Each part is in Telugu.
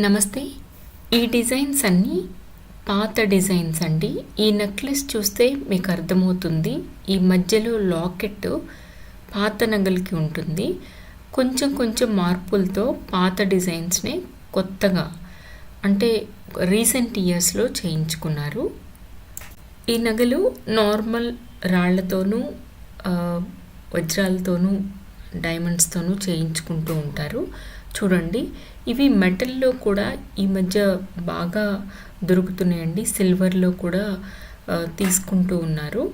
నమస్తే. ఈ డిజైన్స్ అన్నీ పాత డిజైన్స్ అండి. ఈ నెక్లెస్ చూస్తే మీకు అర్థమవుతుంది. ఈ మధ్యలో లాకెట్ పాత నగలకి ఉంటుంది. కొంచెం కొంచెం మార్పులతో పాత డిజైన్స్ని కొత్తగా అంటే రీసెంట్ ఇయర్స్లో చేయించుకున్నారు. ఈ నగలు నార్మల్ రాళ్ళతోనూ వజ్రాలతోనూ డైమండ్స్తోనూ చేయించుకుంటూ ఉంటారు. చూడండి. ఇవి మెటల్లో కూడా ఈ మధ్య బాగా దొరుకుతున్నాయండి. సిల్వర్లో కూడా తీసుకుంటూ ఉన్నారు.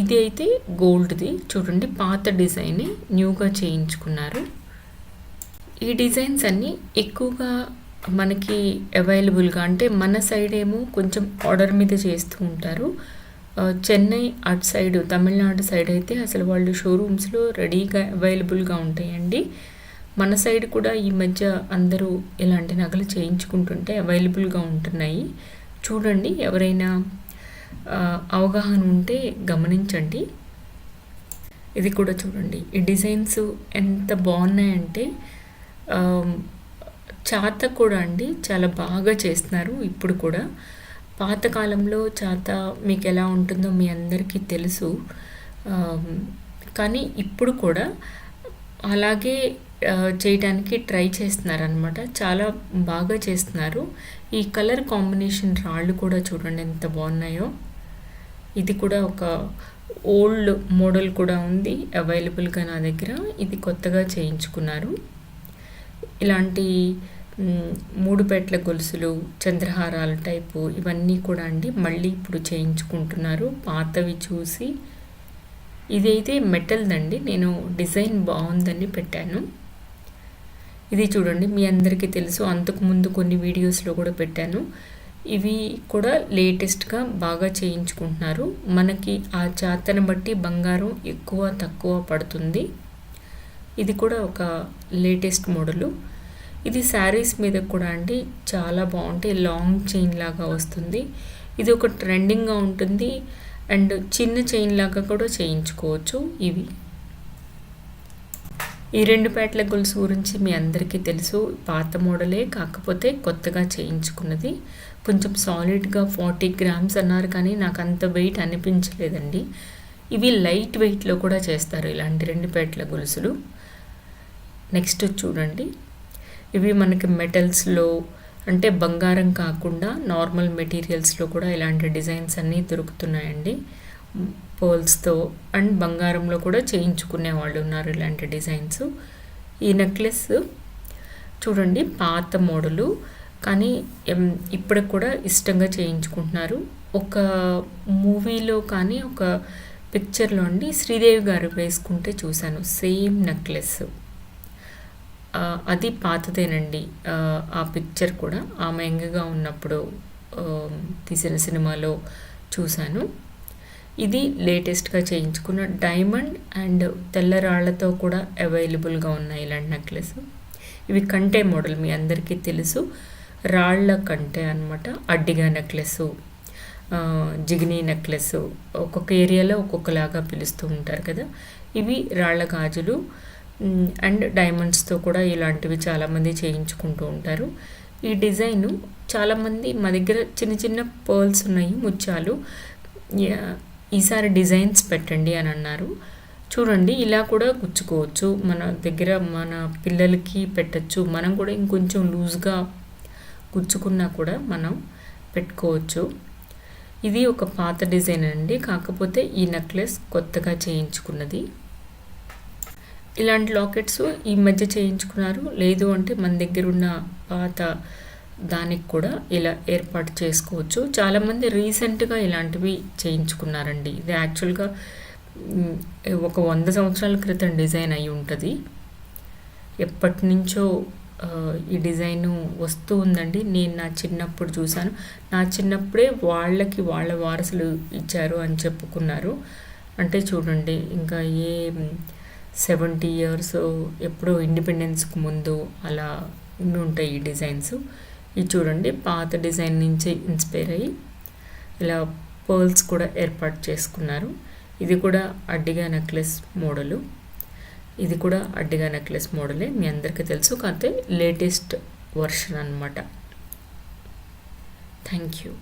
ఇది అయితే గోల్డ్ది. చూడండి పాత డిజైన్ న్యూగా చేయించుకున్నారు. ఈ డిజైన్స్ అన్నీ ఎక్కువగా మనకి అవైలబుల్గా అంటే మన సైడ్ ఏమో కొంచెం ఆర్డర్ మీద చేస్తూ ఉంటారు. చెన్నై అటు సైడ్ తమిళనాడు సైడ్ అయితే అసలు వాళ్ళు షోరూమ్స్లో రెడీగా అవైలబుల్గా ఉంటాయండి. మన సైడ్ కూడా ఈ మధ్య అందరూ ఇలాంటి నగలు చేయించుకుంటుంటే అవైలబుల్గా ఉంటున్నాయి. చూడండి ఎవరైనా అవగాహన ఉంటే గమనించండి. ఇది కూడా చూడండి. ఈ డిజైన్స్ ఎంత బాగున్నాయంటే చాత కూడా అండి చాలా బాగా చేస్తున్నారు ఇప్పుడు కూడా. పాతకాలంలో చాత మీకు ఎలా ఉంటుందో మీ అందరికీ తెలుసు. కానీ ఇప్పుడు కూడా అలాగే చేయడానికి ట్రై చేస్తున్నారు అనమాట చాలా బాగా చేస్తున్నారు. ఈ కలర్ కాంబినేషన్ రాళ్ళు కూడా చూడండి ఎంత బాగున్నాయో. ఇది కూడా ఒక ఓల్డ్ మోడల్ కూడా ఉంది అవైలబుల్గా నా దగ్గర. ఇది కొత్తగా చేయించుకున్నారు. ఇలాంటి మూడు పెట్ల గొలుసులు చంద్రహారాల టైపు ఇవన్నీ కూడా అండి మళ్ళీ ఇప్పుడు చేయించుకుంటున్నారు. పాతవి చూసి ఇదైతే మెటల్దండి. నేను డిజైన్ బాగుందని పెట్టాను. ఇది చూడండి మీ అందరికీ తెలుసు. అంతకుముందు కొన్ని వీడియోస్లో కూడా పెట్టాను. ఇవి కూడా లేటెస్ట్గా బాగా చేయించుకుంటున్నారు. మనకి ఆ జాతను బట్టి బంగారం ఎక్కువ తక్కువ పడుతుంది. ఇది కూడా ఒక లేటెస్ట్ మోడలు. ఇది శారీస్ మీద కూడా అండి చాలా బాగుంటాయి. లాంగ్ చైన్ లాగా వస్తుంది. ఇది ఒక ట్రెండింగ్గా ఉంటుంది. అండ్ చిన్న చైన్ లాగా కూడా చేయించుకోవచ్చు ఇవి. ఈ రెండు పేటల గొలుసు గురించి మీ అందరికీ తెలుసు. పాత మోడలే కాకపోతే కొత్తగా చేయించుకున్నది. కొంచెం సాలిడ్గా ఫార్టీ గ్రామ్స్ అన్నారు కానీ నాకు అంత వెయిట్ అనిపించలేదండి. ఇవి లైట్ వెయిట్లో కూడా చేస్తారు ఇలాంటి రెండు పేటల గొలుసులు. నెక్స్ట్ చూడండి. ఇవి మనకి మెటల్స్లో అంటే బంగారం కాకుండా నార్మల్ మెటీరియల్స్లో కూడా ఇలాంటి డిజైన్స్ అన్నీ దొరుకుతున్నాయండి. పోల్స్తో అండ్ బంగారంలో కూడా చేయించుకునే వాళ్ళు ఉన్నారు ఇలాంటి డిజైన్స్. ఈ నెక్లెస్ చూడండి పాత మోడలు కానీ ఇప్పుడు ఇప్పటికి కూడా ఇష్టంగా చేయించుకుంటున్నారు. ఒక మూవీలో కానీ ఒక పిక్చర్లో అండి శ్రీదేవి గారు వేసుకుంటే చూశాను. Same necklace. అది పాతదేనండి. ఆ, పిక్చర్ కూడా ఆమె యంగ్గా ఉన్నప్పుడు తీసిన సినిమాలో చూశాను. ఇది లేటెస్ట్గా చేయించుకున్న డైమండ్ అండ్ తెల్లరాళ్ళతో కూడా అవైలబుల్గా ఉన్నాయి ఇలాంటి నెక్లెస్ ఇవి కంటే మోడల్ మీ అందరికీ తెలుసు. రాళ్ళ కంటే అనమాట అడ్డిగా నెక్లెస్ జిగినీ నెక్లెస్ ఒక్కొక్క ఏరియాలో ఒక్కొక్కలాగా పిలుస్తూ ఉంటారు కదా. ఇవి రాళ్ళ గాజులు అండ్ డైమండ్స్తో కూడా ఇలాంటివి చాలామంది చేయించుకుంటూ ఉంటారు. ఈ డిజైన్ చాలామంది మా దగ్గర చిన్న చిన్న పర్ల్స్ ఉన్నాయి ముత్యాలు. ఈసారి డిజైన్స్ పెట్టండి అని అన్నారు. చూడండి ఇలా కూడా గుచ్చుకోవచ్చు. మన దగ్గర మన పిల్లలకి పెట్టచ్చు. మనం కూడా ఇంకొంచెం లూజ్గా గుచ్చుకున్నా కూడా మనం పెట్టుకోవచ్చు. ఇది ఒక పాత డిజైన్ అండి. కాకపోతే ఈ నెక్లెస్ కొత్తగా చేయించుకున్నది. ఇలాంటి లాకెట్స్ ఈ మధ్య చేయించుకున్నారు. లేదు అంటే మన దగ్గర ఉన్న పాత దానికి కూడా ఇలా ఏర్పాటు చేసుకోవచ్చు. చాలామంది రీసెంట్గా ఇలాంటివి చేయించుకున్నారండి. ఇది యాక్చువల్గా ఒక వంద సంవత్సరాల క్రితం డిజైన్ అయి ఉంటుంది. ఎప్పటి నుంచో ఈ డిజైన్ వస్తూ ఉందండి. నేను నా చిన్నప్పుడు చూశాను. నా చిన్నప్పుడే వాళ్ళకి వాళ్ళ వారసులు ఇచ్చారు అని చెప్పుకున్నారు. అంటే చూడండి ఇంకా ఏ సెవెంటీ ఇయర్స్ ఎప్పుడో ఇండిపెండెన్స్కి ముందు అలా ఉండి ఉంటాయి ఈ డిజైన్స్ ఇది చూడండి పాత డిజైన్ నుంచి ఇన్స్పైర్ అయ్యి ఇలా పర్ల్స్ కూడా ఏర్పాటు చేసుకున్నారు. ఇది కూడా అడ్డిగా నెక్లెస్ మోడలు ఇది కూడా అడ్డిగా నెక్లెస్ మోడలే మీ అందరికీ తెలుసు. కాకపోతే లేటెస్ట్ వర్షన్ అనమాట థ్యాంక్ యూ